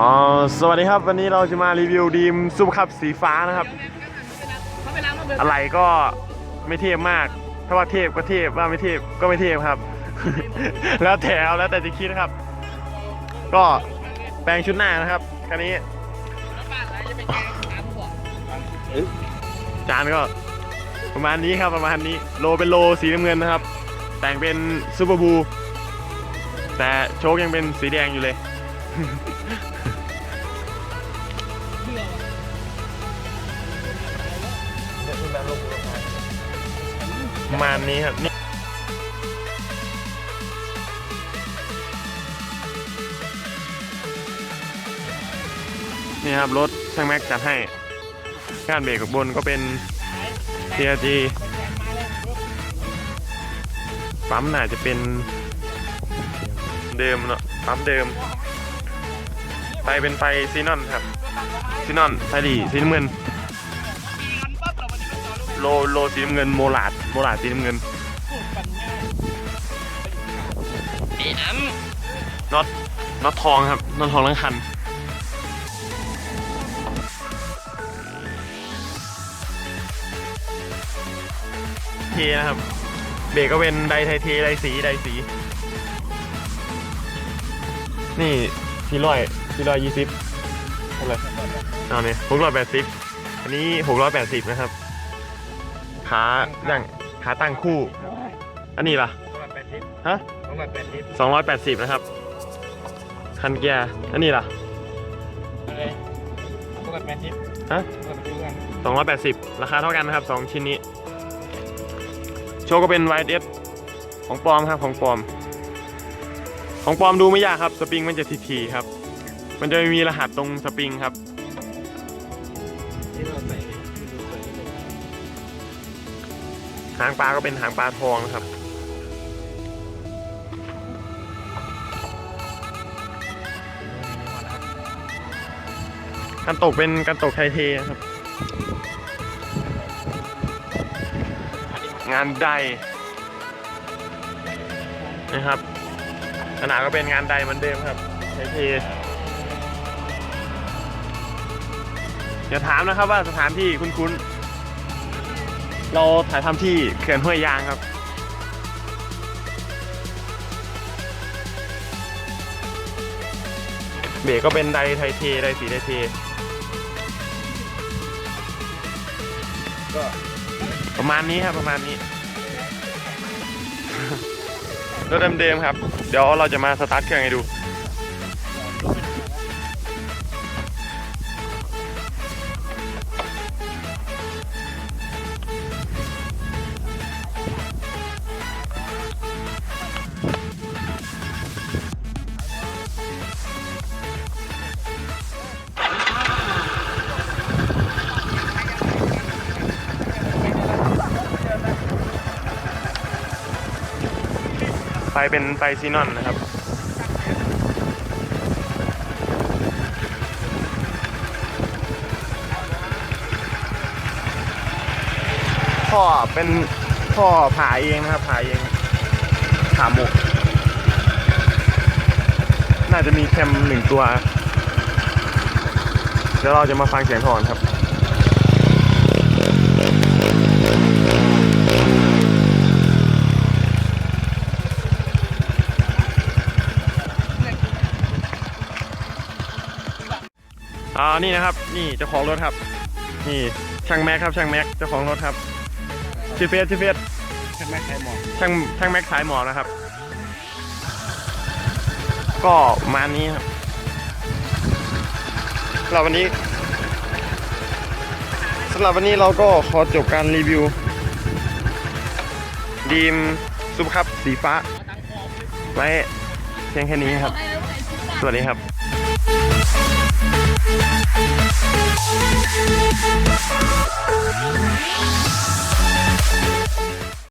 อ๋อสวัสดีครับวันนี้เราจะมารีวิวดีมซุปคับสีฟ้านะครับ อะไรก็ไม่เทพมาก ถ้าว่าเทพก็เทพว่าไม่เทพก็ไม่เทพครับ แล้วแต่เอาแล้วแต่จะคิดนะครับ ก็แปลงชุดหน้านะครับคันนี้จานก็ประมาณนี้ครับประมาณนี้โลเป็นโลสีน้ำเงินนะครับ แต่งเป็นซูเปอร์บู แต่โชคยังเป็นสีแดงอยู่เลย ประมาณนี้ครับนี่นี่ครับรถช่างแม็กจัดให้ก้านเบรกกับบนก็เป็น TRG ปั๊มน่าจะเป็นเดิมเนาะปั๊มเดิม ไฟเป็นไฟซีนอนครับซีนอนไฟดีสีน้ำเงิน โลโลสีน้ำเงินโมลาดโมลาดสีน้ำเงินน็อตน็อตทองครับน็อตทองทั้งคันเทนะครับ เบรกก็เป็นไดไทเทไดสีไดสี นี่ที่ร้อยที่ร้อยยี่สิบเท่าไหร่เอาเนี่ยหกร้อยแปดสิบอันนี้หกร้อยแปดสิบนะครับ ขาดังขาตั้งคู่ อันนี้ล่ะฮะสองร้อยแปดสิบนะครับ คันเกียร์ อันนี้ล่ะฮะสองร้อยแปดสิบราคาเท่ากันนะครับสองชิ้นนี้ โชว์ก็เป็น YS ของปลอมครับของปลอม ของปลอมดูไม่ยากครับ สปริงมันจะทีๆครับ มันจะมีรหัสตรงสปริงครับ หางปลาก็เป็นหางปลาทองนะครับกันตกเป็นกันตกไทเทนะครับ งานใดนะครับขนาดก็เป็นงานใดเหมือนเดิมครับไทเทอย่าถามนะครับว่าสถานที่คุ้นๆ เราถ่ายทำที่เขื่อนห้วยยางครับ เบรกก็เป็นไดไทเทไดสีไดเทก็ประมาณนี้ครับประมาณนี้รถเดิมๆครับ เดี๋ยวเราจะมาสตาร์ทเครื่องให้ดู ไฟเป็นไฟซีนอนนะครับพ่อเป็นพ่อผ่าเองนะครับผ่าเองผ่าหมก น่าจะมีแคมหนึ่งตัว เดี๋ยวเราจะมาฟังเสียงก่อนครับ อ่านี่นะครับ นี่เจ้าของรถครับ นี่ช่างแม็กครับช่างแม็กเจ้าของรถครับชื่อเฟสชื่อเฟสใช่ไหมใครมองช่างช่างแม็กสายหมอกนะครับ ก็ประมาณนี้ครับสำหรับวันนี้สำหรับวันนี้เราก็ขอจบการรีวิวดีมซุปครับสีฟ้าไว้เพียงแค่นี้ครับ สวัสดีครับ なにそれがすごいのに。